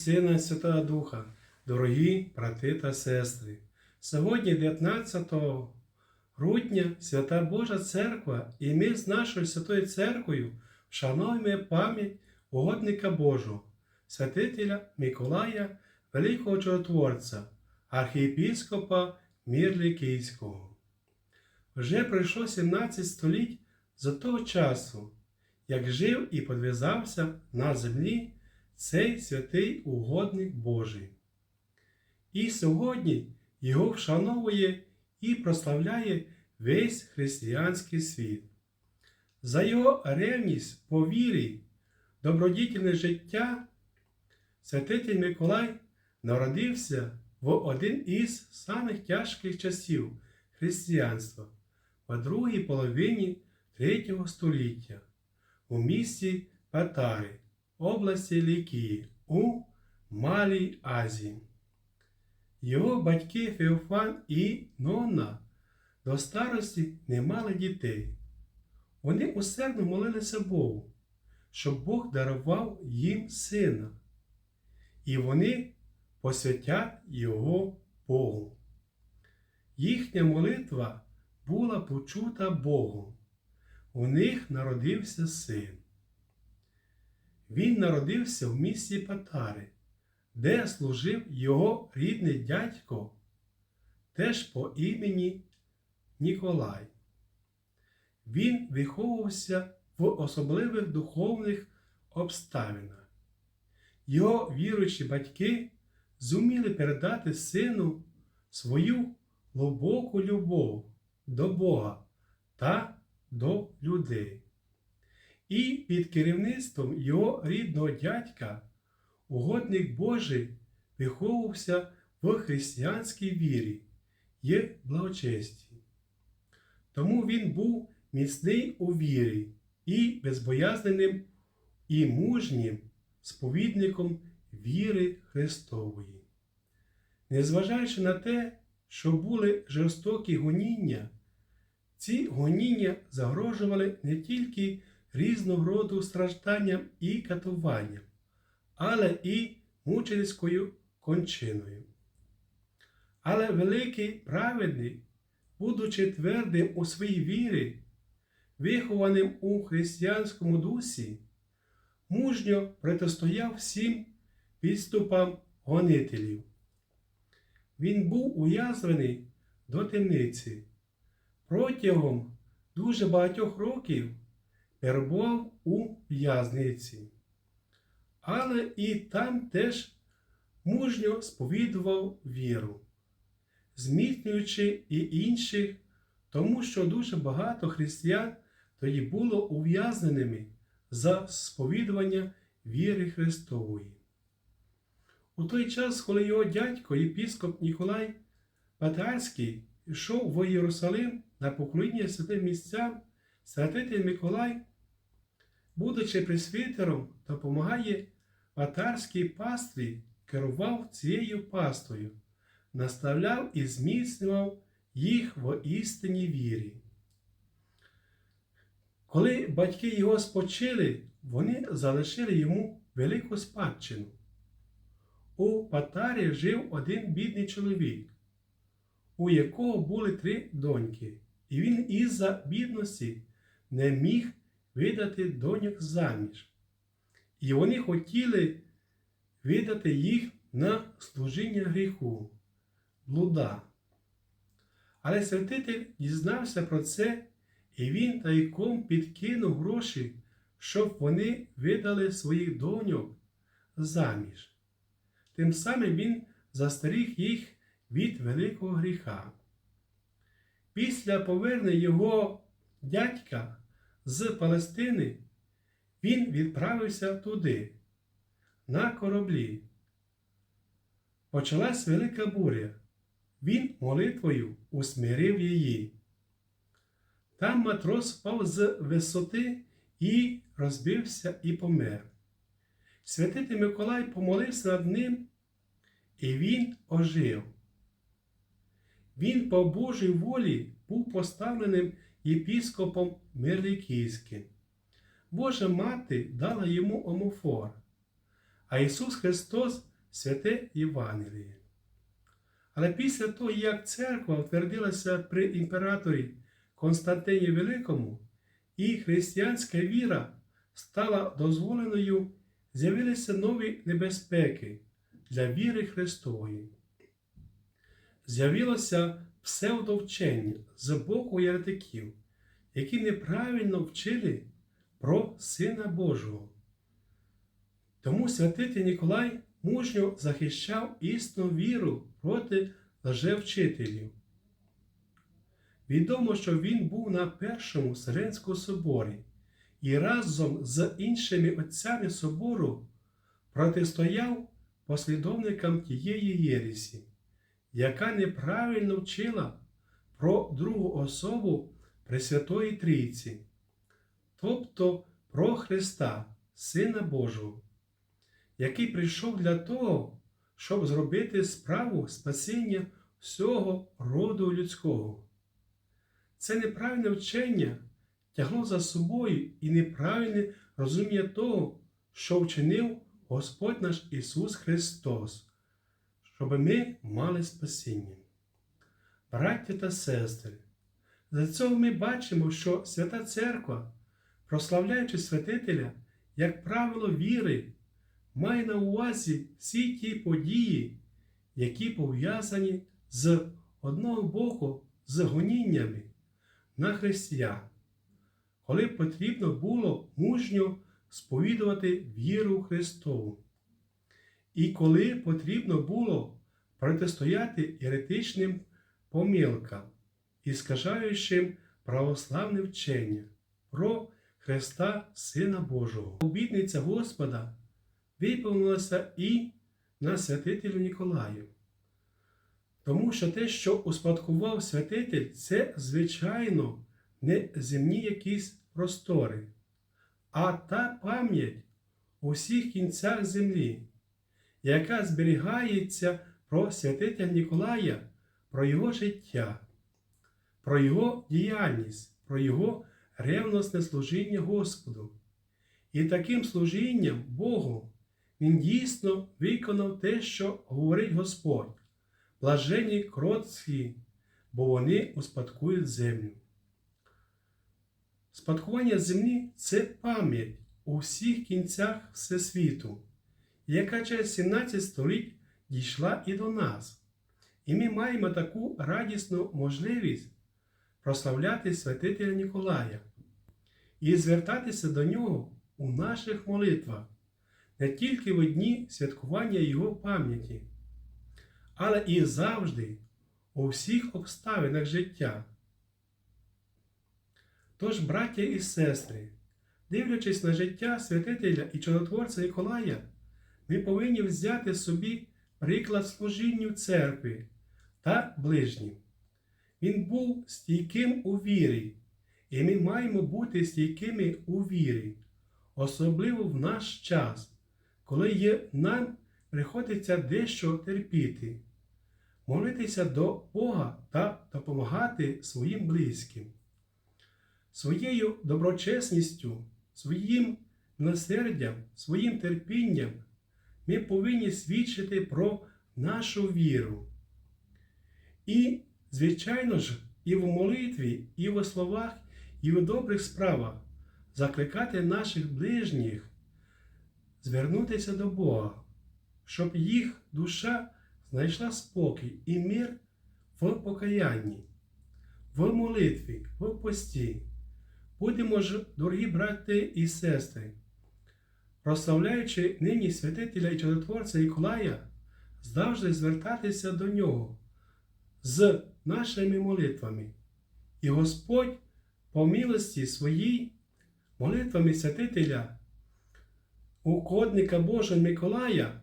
Сина Святого Духа, дорогі брати та сестри, сьогодні, 19 грудня, Свята Божа Церква, і ми з нашою Святою Церквою вшановуємо пам'ять угодника Божого, святителя Миколая, Великого Чудотворця, архієпіскопа Мірлі Київського. Вже пройшло 17 століть з того часу, як жив і подвизався на землі цей святий угодник Божий. І сьогодні його вшановує і прославляє весь християнський світ. За його ревність по вірі, добродітельне життя, святитель Миколай народився в один із самих тяжких часів християнства в другій половині третього століття у місті Патари області Лікії у Малій Азії. Його батьки Феофан і Нонна до старості не мали дітей. Вони усердно молилися Богу, щоб Бог дарував їм сина, і вони посвятять його Богу. Їхня молитва була почута Богом. У них народився син. Він народився в місті Патари, де служив його рідний дядько, теж по імені Ніколай. Він виховувався в особливих духовних обставинах. Його віруючі батьки зуміли передати сину свою глибоку любов до Бога та до людей. І під керівництвом його рідного дядька угодник Божий виховувався в християнській вірі і благочесті. Тому він був міцний у вірі і безбоязненим і мужнім сповідником віри Христової. Незважаючи на те, що були жорстокі гоніння, ці гоніння загрожували не тільки різного роду стражданням і катуванням, але і мученицькою кончиною. Але великий праведник, будучи твердим у своїй вірі, вихованим у християнському дусі, мужньо протистояв всім підступам гонителів. Він був ув'язнений до темниці. Протягом дуже багатьох років перебував у в'язниці, але і там теж мужньо сповідував віру, зміцнюючи і інших, тому що дуже багато християн тоді було ув'язненими за сповідування віри Христової. У той час, коли його дядько, єпіскоп Ніколай Патарський, йшов в Єрусалим на поклоніння святим місцям, святитель Миколай будучи пресвітером, допомагає ватарській пастві, керував цією пастою, наставляв і зміцнював їх в істинній вірі. Коли батьки його спочили, вони залишили йому велику спадщину. У Патарі жив один бідний чоловік, у якого були три доньки, і він із-за бідності не міг видати доньок заміж. І вони хотіли видати їх на служіння гріху, блуда. Але святитель дізнався про це, і він тайком підкинув гроші, щоб вони видали своїх доньок заміж. Тим самим він застеріг їх від великого гріха. Після повернення його дядька з Палестини, він відправився туди, на кораблі. Почалась велика буря. Він молитвою усмирив її. Там матрос впав з висоти і розбився і помер. Святитель Миколай помолився над ним, і він ожив. Він по Божій волі був поставленим єпіскопом Мирлікійським. Божа мати дала йому омофор, а Ісус Христос святе Євангеліє. Але після того, як церква утвердилася при імператорі Константині Великому, і християнська віра стала дозволеною, з'явилися нові небезпеки для віри Христової. З'явилося псевдовчення з боку єретиків, які неправильно вчили про Сина Божого. Тому святитель Ніколай мужньо захищав істинну віру проти лжевчителів. Відомо, що він був на Першому Вселенському соборі і разом з іншими отцями собору протистояв послідовникам тієї єресі, яка неправильно вчила про другу особу Пресвятої Трійці, тобто про Христа, Сина Божого, який прийшов для того, щоб зробити справу спасіння всього роду людського. Це неправильне вчення тягло за собою і неправильне розуміння того, що вчинив Господь наш Ісус Христос, щоб ми мали спасіння. Браття та сестри, за цього ми бачимо, що Свята Церква, прославляючи святителя, як правило віри, має на увазі всі ті події, які пов'язані з одного боку з гоніннями на християн, коли потрібно було мужньо сповідувати віру Христову. І коли потрібно було протистояти еретичним помилкам і скажаючим православне вчення про Христа Сина Божого. Обітниця Господа виповнилася і на святителю Ніколаю. Тому що те, що успадкував святитель, це, звичайно, не земні якісь простори, а та пам'ять у всіх кінцях землі, яка зберігається про святителя Ніколая, про його життя, про його діяльність, про його ревностне служіння Господу. І таким служінням Богу він дійсно виконав те, що говорить Господь блажені кротці, бо вони успадкують землю. Спадкування землі це пам'ять у всіх кінцях Всесвіту, яка через 17 століть дійшла і до нас. І ми маємо таку радісну можливість прославляти святителя Ніколая і звертатися до нього у наших молитвах не тільки в дні святкування Його пам'яті але і завжди у всіх обставинах життя. Тож, браття і сестри, дивлячись на життя святителя і чудотворця Ніколая, ми повинні взяти собі приклад служінню церкви та ближнім. Він був стійким у вірі, і ми маємо бути стійкими у вірі, особливо в наш час, коли є, нам приходиться дещо терпіти молитися до Бога та допомагати своїм близьким. Своєю доброчесністю, своїм милосердям, своїм терпінням ми повинні свідчити про нашу віру. І, звичайно ж, і в молитві, і в словах, і в добрих справах закликати наших ближніх звернутися до Бога, щоб їх душа знайшла спокій і мир в покаянні, в молитві, в пості. Будемо ж, дорогі брати і сестри, прославляючи нині святителя і чудотворця Ніколая, завжди звертатися до нього з нашими молитвами. І Господь по милості своїй, молитвами святителя, угодника Божого Миколая